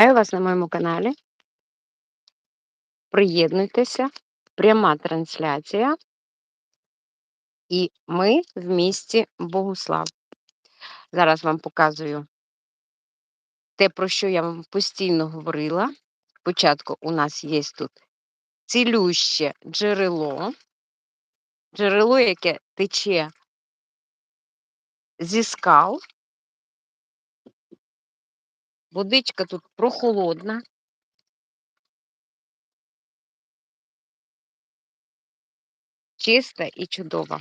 Вітаю вас на моєму каналі. Приєднуйтеся, пряма трансляція. І ми в місті Богуслав. Зараз вам показую те, про що я вам постійно говорила. Спочатку у нас є тут цілюще джерело, джерело, яке тече зі скал. Водичка тут прохолодна. Чиста і чудова.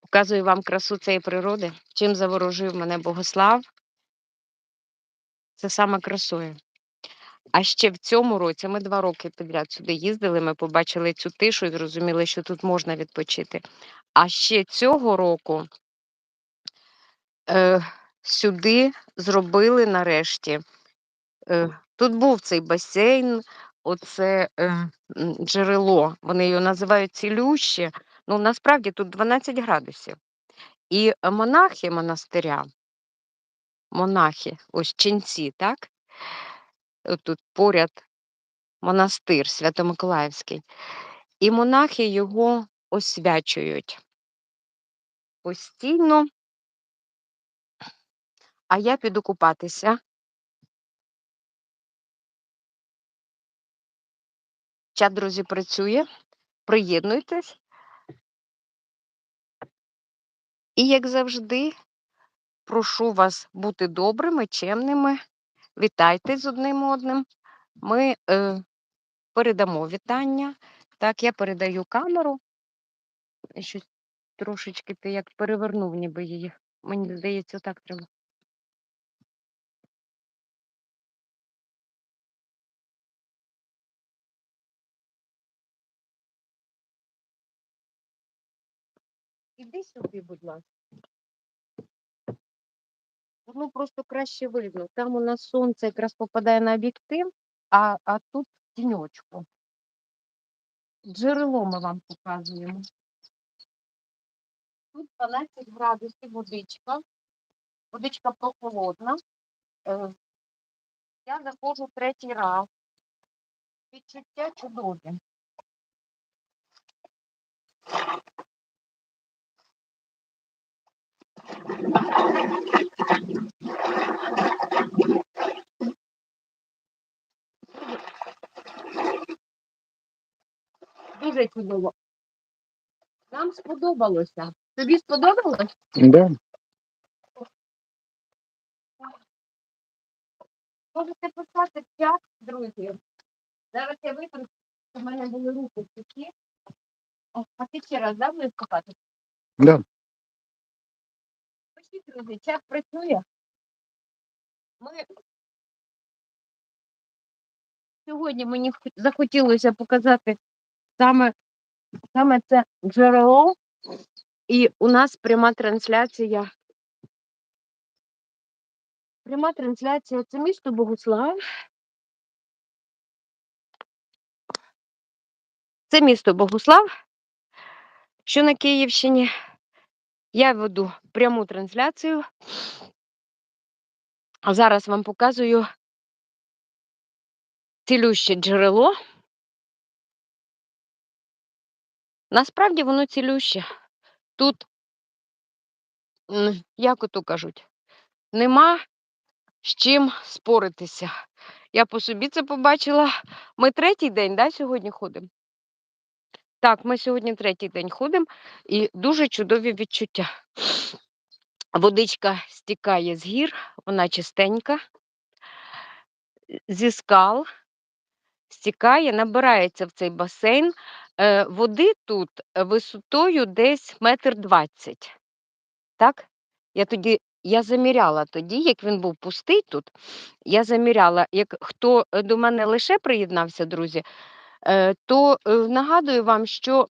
Показую вам красу цієї природи. Чим заворожив мене Богослав. Це саме красою. А ще в цьому році ми два роки підряд сюди їздили, ми побачили цю тишу і зрозуміли, що тут можна відпочити. А ще цього року е, сюди зробили нарешті. Е, Тут був цей басейн, оце е, джерело. Вони його називають цілюще. Ну, насправді тут 12 градусів. І монахи монастиря, монахи, ось ченці, так? Тут поряд монастир Свято-Миколаївський. І монахи його освячують постійно. А я піду купатися. Чат, друзі, працює. Приєднуйтесь. І, як завжди, прошу вас бути добрими, чемними. Вітайте з одним одним. Ми е, передамо вітання. Так, я передаю камеру. Щось трошечки ти як перевернув, ніби її. Мені здається, так треба. Іди сюди, будь ласка. Ну, просто краще видно. Там у нас сонце якраз попадає на об'єктив, а, а тут тіньочку. Джерело ми вам показуємо. Тут 12 градусів водичка. Водичка прохолодна. Е, Я заходжу третій раз. Відчуття чудові. Дуже чудово. Нам сподобалося. Тобі сподобалось? Да. Можете писати в чат, друзі. Зараз я витру, щоб в мене були руки сухі. О, А ти ще раз, да, будеш копати? Да. Пишіть, друзі, чат працює. Ми... Сьогодні мені захотілося показати саме, саме це джерело. І у нас пряма трансляція. Пряма трансляція це місто Богуслав. Це місто Богуслав, що на Київщині. Я веду пряму трансляцію. А зараз вам показую цілюще джерело. Насправді воно цілюще. Тут, як ото кажуть, нема з чим споритися. Я по собі це побачила. Ми третій день, да, сьогодні ходимо? Так, ми сьогодні третій день ходимо і дуже чудові відчуття. Водичка стікає з гір, вона чистенька, зі скал стікає, набирається в цей басейн. Е, Води тут висотою десь метр двадцять. Так? Я тоді я заміряла тоді, як він був пустий тут. Я заміряла, як хто е, до мене лише приєднався, друзі, е, то е, нагадую вам, що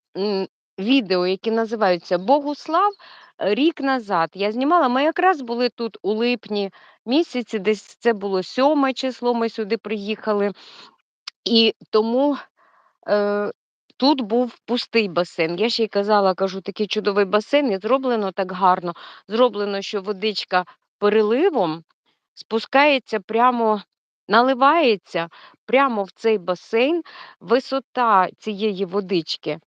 відео, які називаються Богуслав, е, рік назад я знімала. Ми якраз були тут у липні місяці, десь це було сьоме число. Ми сюди приїхали. І тому е, тут був пустий басейн. Я ще й казала, кажу, такий чудовий басейн, і зроблено так гарно. Зроблено, що водичка переливом спускається прямо, наливається прямо в цей басейн. Висота цієї водички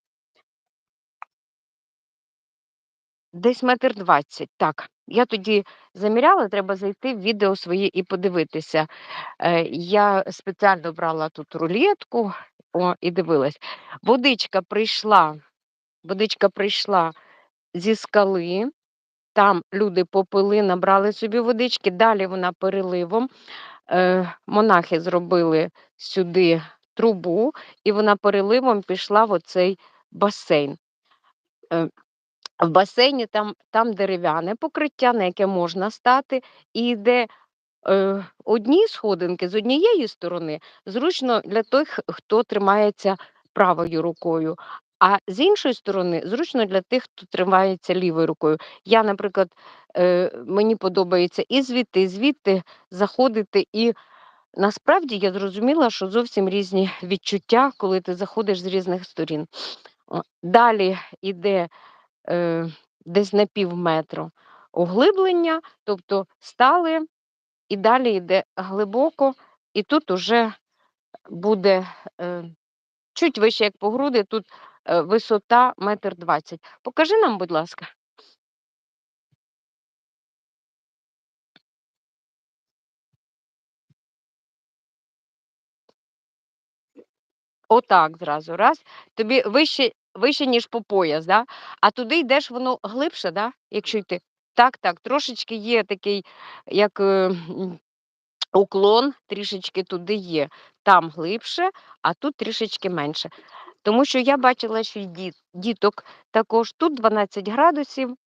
десь метр двадцять. Так, я тоді заміряла, треба зайти в відео своє і подивитися. Е, Я спеціально брала тут рулетку о, і дивилась. Водичка прийшла, водичка прийшла зі скали. Там люди попили, набрали собі водички, далі вона переливом. Е, Монахи зробили сюди трубу, і вона переливом пішла в оцей басейн. Е, В басейні там, там дерев'яне покриття, на яке можна стати, і йде е, одні сходинки з однієї сторони зручно для тих, хто тримається правою рукою, а з іншої сторони зручно для тих, хто тримається лівою рукою. Я, наприклад, е, мені подобається і звідти, і звідти заходити. І насправді я зрозуміла, що зовсім різні відчуття, коли ти заходиш з різних сторін. Далі йде е, десь на пів метру углиблення, тобто стали і далі йде глибоко, і тут уже буде е, чуть вище, як по груди, тут висота метр двадцять. Покажи нам, будь ласка. Отак зразу. Раз. Тобі вище, вище, ніж по пояс, да? а туди йдеш воно глибше, да? якщо йти. Так, так, трошечки є такий, як е, уклон, трішечки туди є. Там глибше, а тут трішечки менше. Тому що я бачила, що діт, діток також тут 12 градусів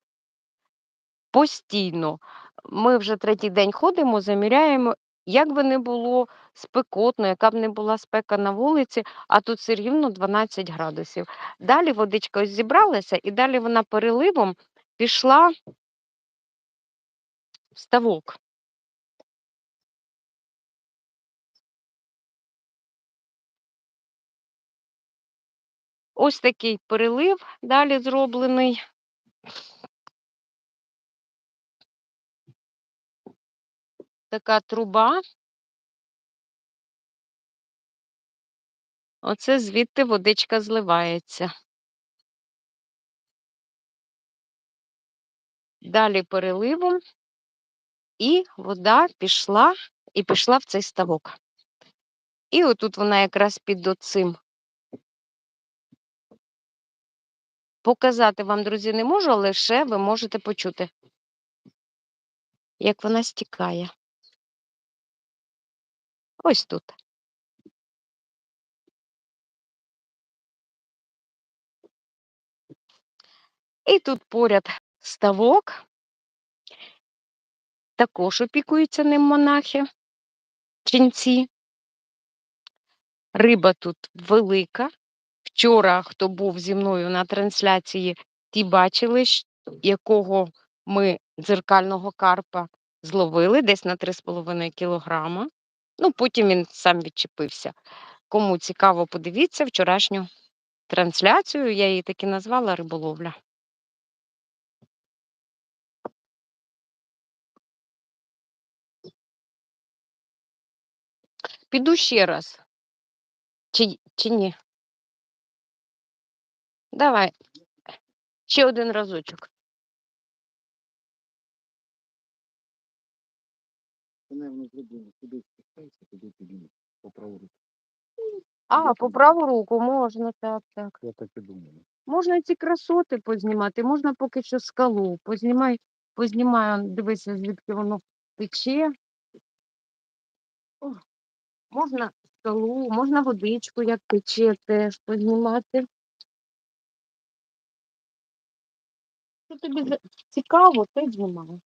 постійно. Ми вже третій день ходимо, заміряємо. Як би не було спекотно, яка б не була спека на вулиці, а тут все рівно 12 градусів. Далі водичка ось зібралася, і далі вона переливом пішла в ставок. Ось такий перелив далі зроблений. Така труба. Оце звідти водичка зливається. Далі переливом, і вода пішла і пішла в цей ставок. І отут вона якраз під оцим. Показати вам, друзі, не можу, але лише ви можете почути, як вона стікає. Ось тут. І тут поряд ставок. Також опікуються ним монахи, ченці. Риба тут велика. Вчора, хто був зі мною на трансляції, ті бачили, якого ми дзеркального карпа зловили десь на 3,5 кілограма. Ну, потім він сам відчепився. Кому цікаво, подивіться вчорашню трансляцію, я її таки назвала риболовля. Піду ще раз. Чи, чи ні? Давай. Ще один разочок. А, по праву руку можна, так, так. Я так і думаю. Можна ці красоти познімати, можна поки що скалу. Познімай, познімай, дивися, звідки воно тече. О, можна скалу, можна водичку, як тече, теж познімати. Що тобі за- цікаво, ти знімай.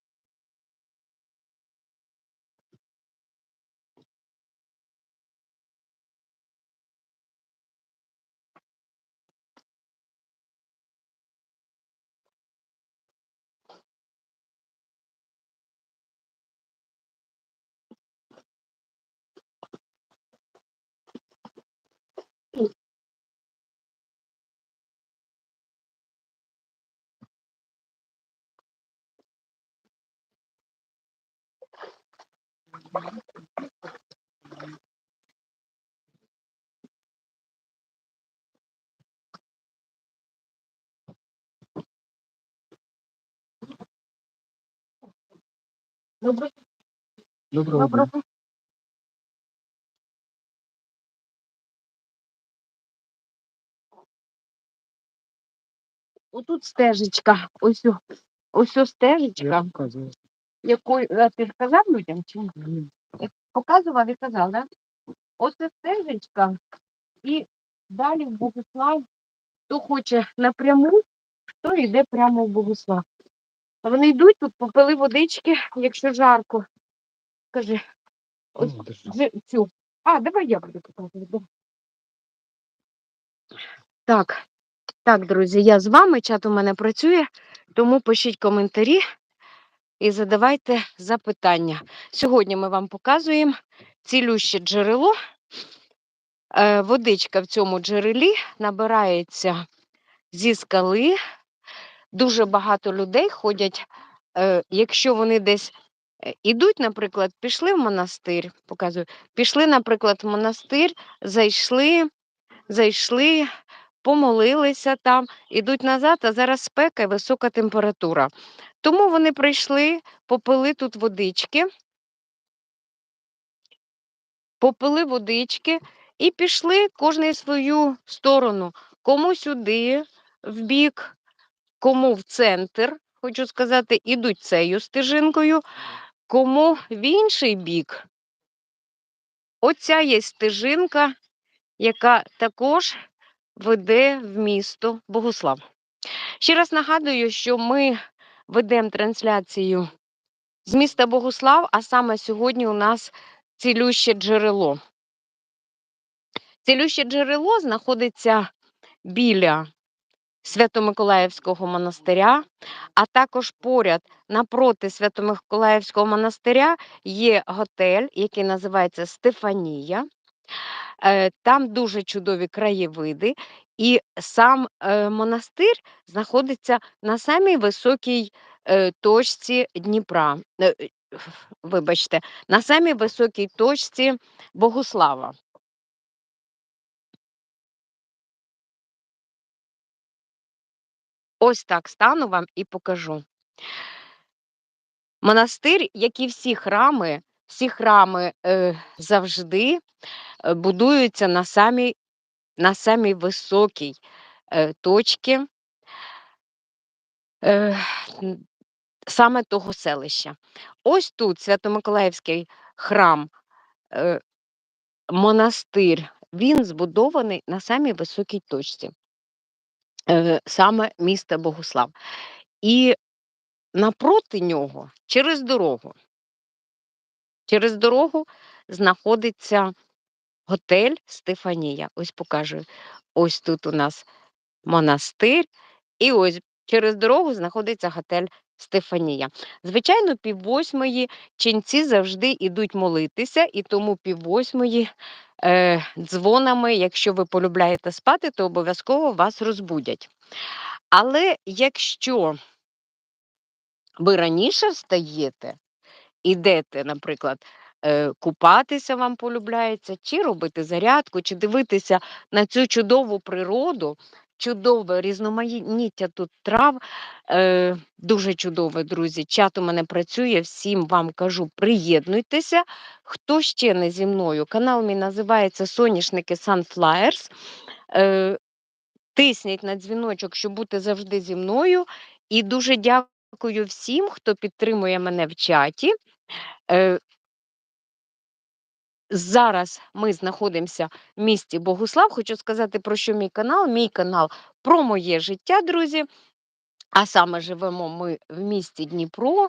Добре. Доброго дня. Доброго. Отут стежечка. Ось ось о Я стежечка. показую. Якою а ти ж казав людям чи ні? Ні. Показував і казав, да? Оце стежечка. І далі в Богослав. Хто хоче напряму, хто йде прямо в Богослав. А Вони йдуть тут, попили водички, якщо жарко. Кажи, Ось Ну, цю. А, давай я буду показувати. Так, так, друзі, я з вами, чат у мене працює, тому пишіть коментарі і задавайте запитання. Сьогодні ми вам показуємо цілюще джерело. Е, Водичка в цьому джерелі набирається зі скали. Дуже багато людей ходять, е, якщо вони десь е, ідуть, наприклад, пішли в монастир, показую, пішли, наприклад, в монастир, зайшли, зайшли, помолилися там, ідуть назад, а зараз спека і висока температура. Тому вони прийшли, попили тут водички, попили водички і пішли кожний свою сторону. Кому сюди, в бік, кому в центр, хочу сказати, ідуть цією стежинкою, кому в інший бік. Оця є стежинка, яка також веде в місто Богослав. Ще раз нагадую, що ми ведемо трансляцію з міста Богослав, а саме сьогодні у нас цілюще джерело. Цілюще джерело знаходиться біля Свято-Миколаївського монастиря, а також поряд напроти Свято-Миколаївського монастиря є готель, який називається Стефанія. Е, Там дуже чудові краєвиди, і сам е, монастир знаходиться на самій високій е, точці Дніпра. Е, Вибачте, на самій високій точці Богослава. Ось так стану вам і покажу. Монастир, як і всі храми, всі храми е, завжди е, будуються на самій, на самій високій е, точці е, саме того селища. Ось тут Свято-Миколаївський храм, е, монастир, він збудований на самій високій точці, е, саме міста Богослав. І напроти нього, через дорогу, через дорогу знаходиться готель Стефанія. Ось покажу. Ось тут у нас монастир, і ось через дорогу знаходиться готель Стефанія. Звичайно, пів восьмої ченці завжди йдуть молитися, і тому пів восьмої е, дзвонами, якщо ви полюбляєте спати, то обов'язково вас розбудять. Але якщо ви раніше встаєте, ідете, наприклад, купатися вам полюбляється, чи робити зарядку, чи дивитися на цю чудову природу, чудове різноманіття тут трав, е, дуже чудове, друзі. Чат у мене працює, всім вам кажу, приєднуйтеся. Хто ще не зі мною? Канал мій називається Соняшники Sunflyers. Е, Тисніть на дзвіночок, щоб бути завжди зі мною. І дуже дякую всім, хто підтримує мене в чаті. Зараз ми знаходимося в місті Богуслав. Хочу сказати, про що мій канал. Мій канал про моє життя, друзі. А саме живемо ми в місті Дніпро,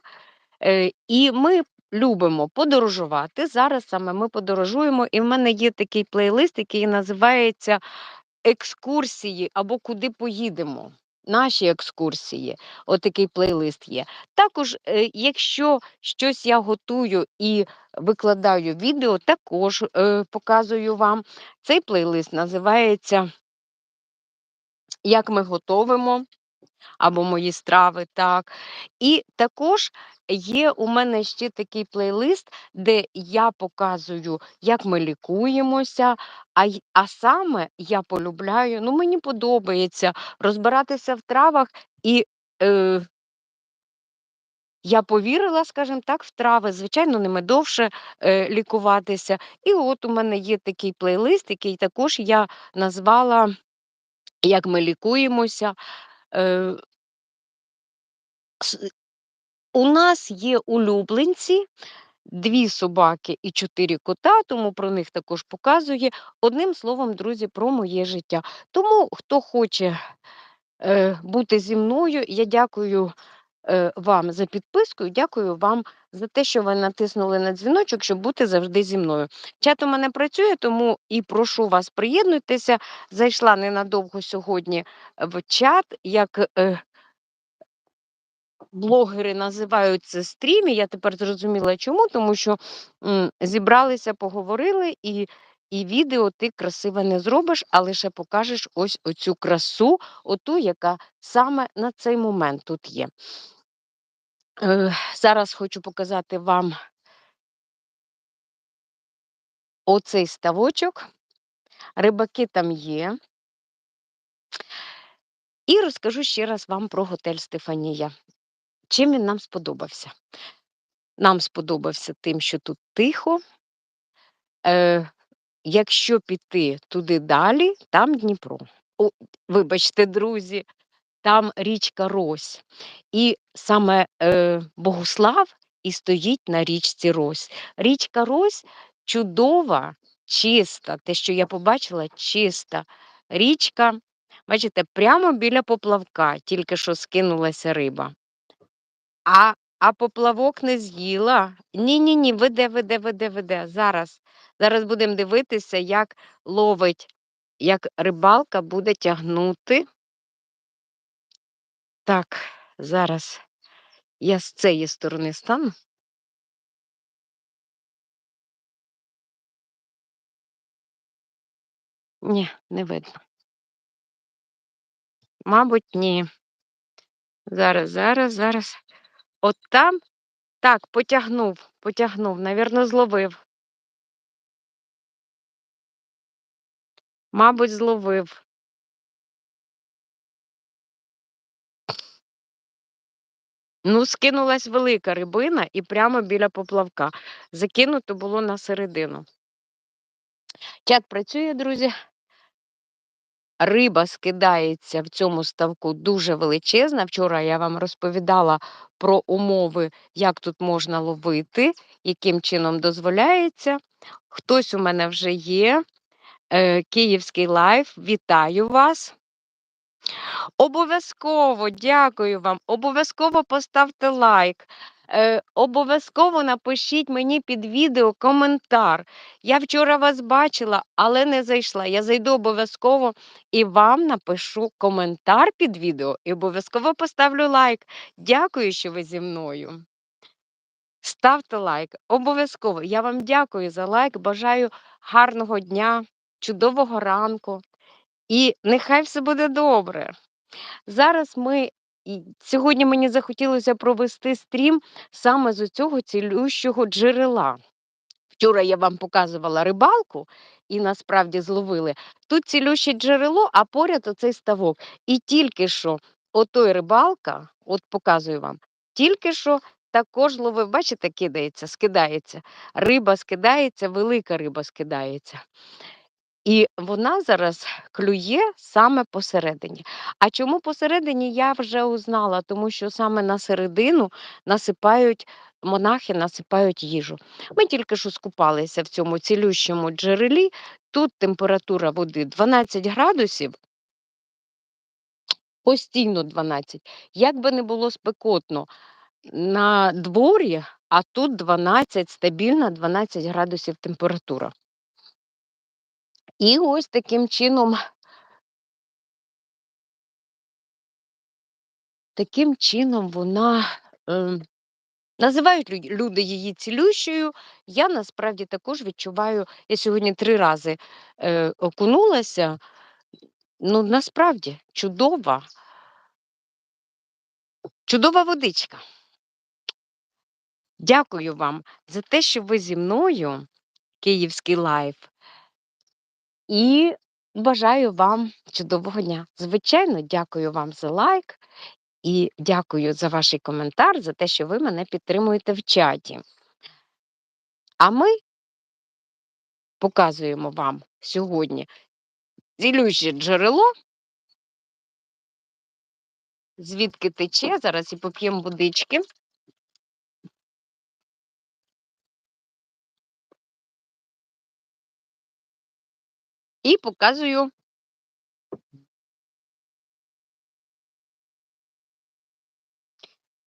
е, і ми любимо подорожувати. Зараз саме ми подорожуємо, і в мене є такий плейлист, який називається Екскурсії або Куди поїдемо. Наші екскурсії, отакий плейлист є. Також, е, якщо щось я готую і викладаю відео, також е, показую вам. Цей плейлист називається Як ми готовимо або мої страви. так. І також є у мене ще такий плейлист, де я показую, як ми лікуємося, а, а саме я полюбляю, ну мені подобається розбиратися в травах і. Е, я повірила, скажімо так, в трави, звичайно, ними довше е, лікуватися. І от у мене є такий плейлист, який також я назвала Як ми лікуємося. Е, у нас є улюбленці, дві собаки і чотири кота, тому про них також показує. Одним словом, друзі, про моє життя. Тому, хто хоче е, бути зі мною, я дякую вам за підписку дякую вам за те, що ви натиснули на дзвіночок, щоб бути завжди зі мною. Чат у мене працює, тому і прошу вас приєднуйтеся. Зайшла ненадовго сьогодні в чат. як... Е, блогери називають це стрім, і я тепер зрозуміла чому, тому що м, зібралися, поговорили, і, і відео ти красиве не зробиш, а лише покажеш ось оцю красу, оту, яка саме на цей момент тут є. Е, зараз хочу показати вам оцей ставочок. Рибаки там є. І розкажу ще раз вам про готель Стефанія. Чим він нам сподобався? Нам сподобався тим, що тут тихо. Якщо піти туди далі, там Дніпро. О, вибачте, друзі, там річка Рось. І саме е, Богуслав і стоїть на річці Рось. Річка Рось чудова, чиста. Те, що я побачила, чиста річка. Бачите, прямо біля поплавка, тільки що скинулася риба. А а поплавок не з'їла? Ні-ні ні, веде, веде, веде, веде. Зараз. Зараз будемо дивитися, як ловить, як рибалка буде тягнути. Так, зараз я з цієї сторони стану. Ні, не видно. Мабуть, ні. Зараз, зараз, зараз. От там. Так, потягнув, потягнув, навірно, зловив. Мабуть, зловив. Ну, скинулась велика рибина і прямо біля поплавка. Закинуто було на середину. Чат працює, друзі. Риба скидається в цьому ставку дуже величезна. Вчора я вам розповідала про умови, як тут можна ловити, яким чином дозволяється. Хтось у мене вже є. Е, Київський лайф. Вітаю вас. Обов'язково дякую вам. Обов'язково поставте лайк. Е, обов'язково напишіть мені під відео коментар. Я вчора вас бачила, але не зайшла. Я зайду обов'язково і вам напишу коментар під відео і обов'язково поставлю лайк. Дякую, що ви зі мною. Ставте лайк. Обов'язково. Я вам дякую за лайк. Бажаю гарного дня, чудового ранку. І нехай все буде добре. Зараз ми сьогодні мені захотілося провести стрім саме з цього цілющого джерела. Вчора я вам показувала рибалку і насправді зловили. Тут цілюще джерело, а поряд оцей ставок. І тільки що отой рибалка, от показую вам, тільки що також ловив, бачите, кидається, скидається. Риба скидається, велика риба скидається. І вона зараз клює саме посередині. А чому посередині, я вже узнала, тому що саме на середину насипають монахи, насипають їжу. Ми тільки що скупалися в цьому цілющому джерелі. Тут температура води 12 градусів, постійно 12. Як би не було спекотно на дворі, а тут 12, стабільна 12 градусів температура. І ось таким чином таким чином вона, е, називають люди її цілющою. Я насправді також відчуваю я сьогодні 3 рази, е, окунулася. Ну, насправді чудова чудова водичка. Дякую вам за те, що ви зі мною, Київський лайф, і бажаю вам чудового дня. Звичайно, дякую вам за лайк і дякую за ваш коментар, за те, що ви мене підтримуєте в чаті. А ми показуємо вам сьогодні цілюще джерело, звідки тече. Зараз і поп'ємо водички. І показую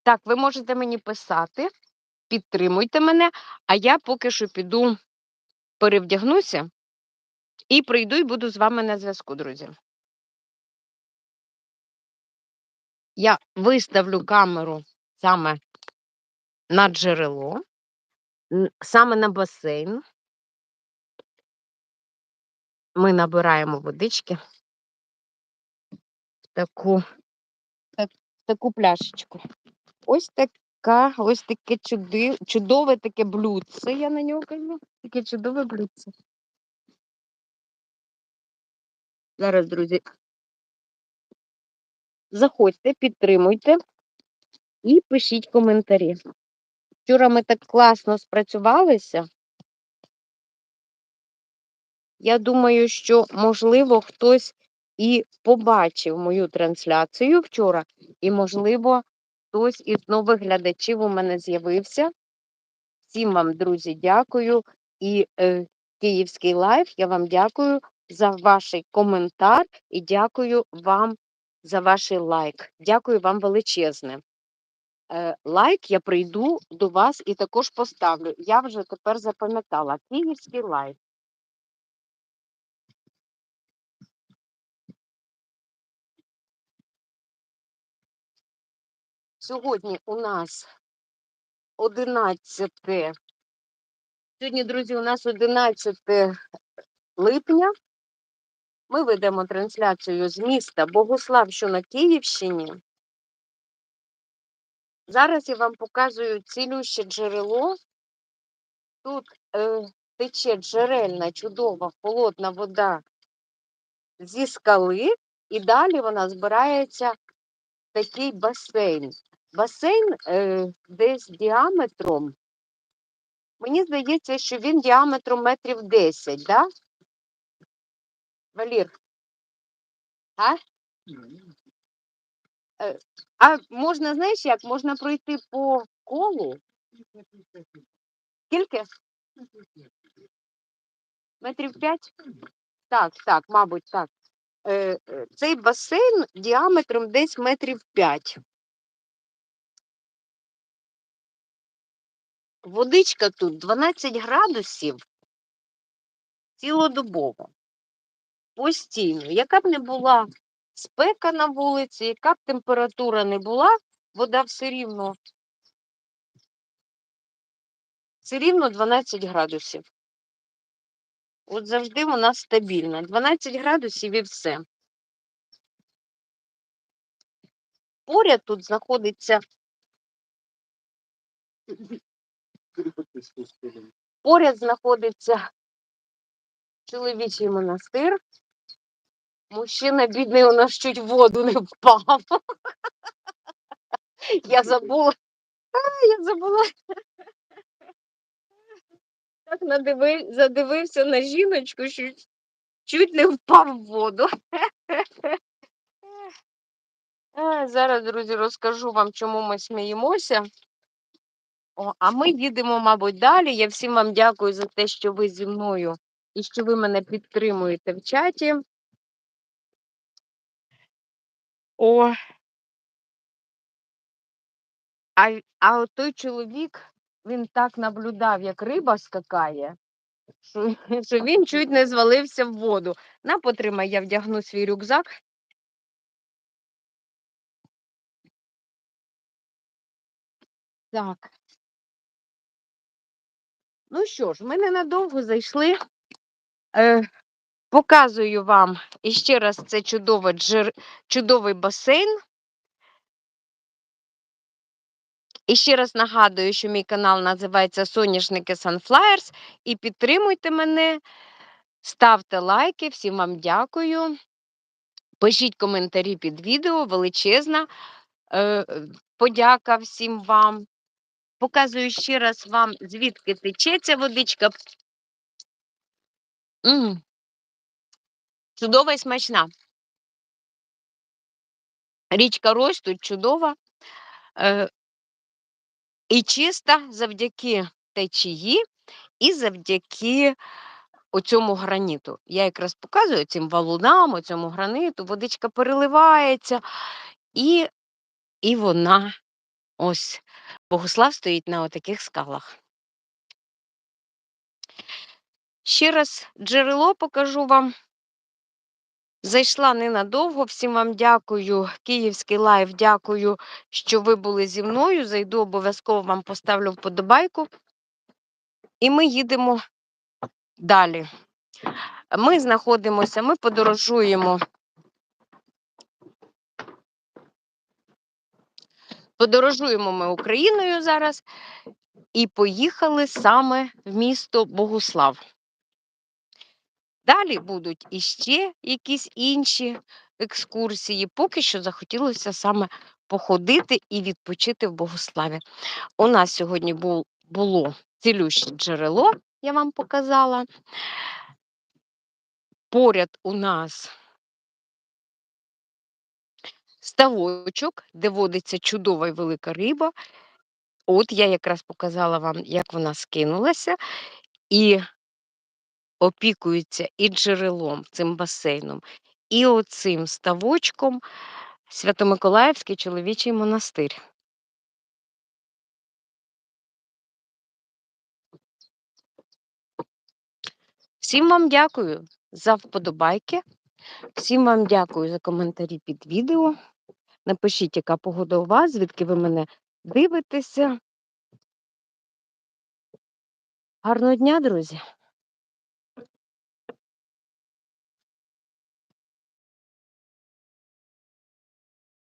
Так, ви можете мені писати, підтримуйте мене, а я поки що піду перевдягнуся і прийду і буду з вами на зв'язку, друзі. Я виставлю камеру саме на джерело, саме на басейн. Ми набираємо водички в таку, так, в таку пляшечку. Ось така, ось таке чуди, чудове таке блюдце, я на нього кажу. Таке чудове блюдце. Зараз, друзі, заходьте, підтримуйте і пишіть коментарі. Вчора ми так класно спрацювалися. Я думаю, що, можливо, хтось і побачив мою трансляцію вчора, і, можливо, хтось із нових глядачів у мене з'явився. Всім вам, друзі, дякую. І е, Київський лайф, я вам дякую за ваш коментар і дякую вам за ваш лайк. Дякую вам величезне. Е, лайк я прийду до вас і також поставлю. Я вже тепер запам'ятала Київський лайф. Сьогодні у нас 11. Сьогодні, друзі, у нас 11 липня. Ми ведемо трансляцію з міста Богослав, що на Київщині. Зараз я вам показую цілюще джерело. Тут е, тече джерельна, чудова, холодна вода зі скали, і далі вона збирається в такий басейн. Басейн е, десь діаметром. Мені здається, що він діаметром метрів 10, да? Валір, а? А можна, знаєш як, можна пройти по колу. Скільки? Метрів 5? Так, так, мабуть, так. Е, е, цей басейн діаметром десь метрів 5. Водичка тут 12 градусів цілодобово. Постійно. Яка б не була спека на вулиці, яка б температура не була, вода все рівно, все рівно 12 градусів. От завжди вона стабільна. 12 градусів і все. Поряд тут знаходиться, поряд знаходиться чоловічий монастир. Мужчина бідний у нас чуть в воду не впав. Я забула. А, я забула. Так надиви... задивився на жіночку, що чуть не впав в воду. А, зараз, друзі, розкажу вам, чому ми сміємося. О, а ми їдемо, мабуть, далі. Я всім вам дякую за те, що ви зі мною і що ви мене підтримуєте в чаті. О. А, а той чоловік, він так наблюдав, як риба скакає, що, що він чуть не звалився в воду. На, потримай, я вдягну свій рюкзак. Так. Ну що ж, ми ненадовго зайшли. Е, показую вам іще раз це чудове джер... чудовий басейн. І ще раз нагадую, що мій канал називається Соняшники Sunflowers. І підтримуйте мене, ставте лайки, всім вам дякую. Пишіть коментарі під відео, величезна е, подяка всім вам. Показую ще раз вам, звідки тече ця водичка. М, Чудова і смачна. Річка Рось тут чудова е, і чиста завдяки течії і завдяки оцьому граніту. Я якраз показую цим валунам, оцьому граниту, водичка переливається, і, і вона ось Богослав стоїть на отаких скалах. Ще раз джерело покажу вам. Зайшла ненадовго. Всім вам дякую. Київський лайв, дякую, що ви були зі мною. Зайду, обов'язково вам поставлю вподобайку. І ми їдемо далі. Ми знаходимося, ми подорожуємо. Подорожуємо ми Україною зараз і поїхали саме в місто Богуслав. Далі будуть іще якісь інші екскурсії. Поки що захотілося саме походити і відпочити в Богославі. У нас сьогодні бу- було цілюще джерело, я вам показала. Поряд у нас ставочок, де водиться чудова і велика риба. От я якраз показала вам, як вона скинулася, і опікується і джерелом, цим басейном, і оцим ставочком Свято-Миколаївський чоловічий монастир. Всім вам дякую за вподобайки. Всім вам дякую за коментарі під відео. Напишіть, яка погода у вас, звідки ви мене дивитеся. Гарного дня, друзі!